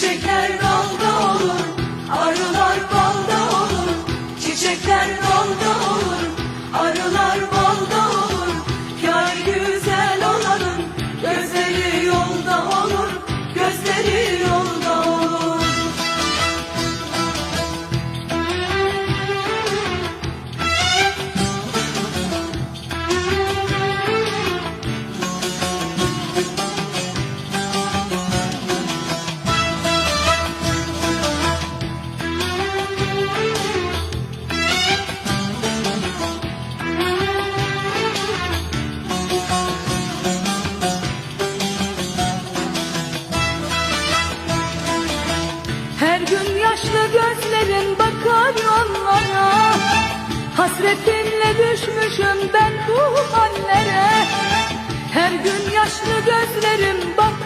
Çiçekler dalda olur, arılar balda olur. Çiçekler dalda yaşlı gözlerin bakar yollara Hasretinle düşmüşüm ben bu hallere. Her gün yaşlı gözlerim yollara